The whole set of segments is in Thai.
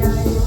Thank you.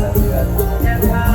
สะเทือนยังไง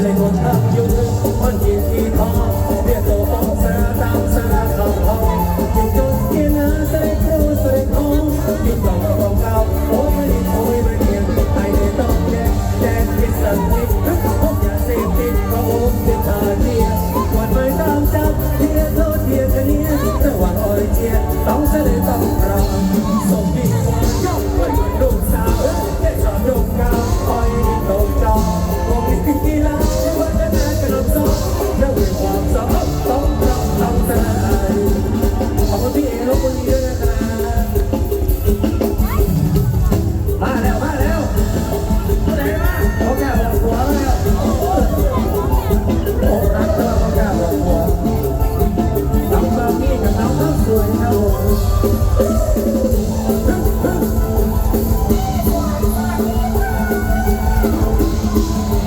在我那幽暗夜里旁。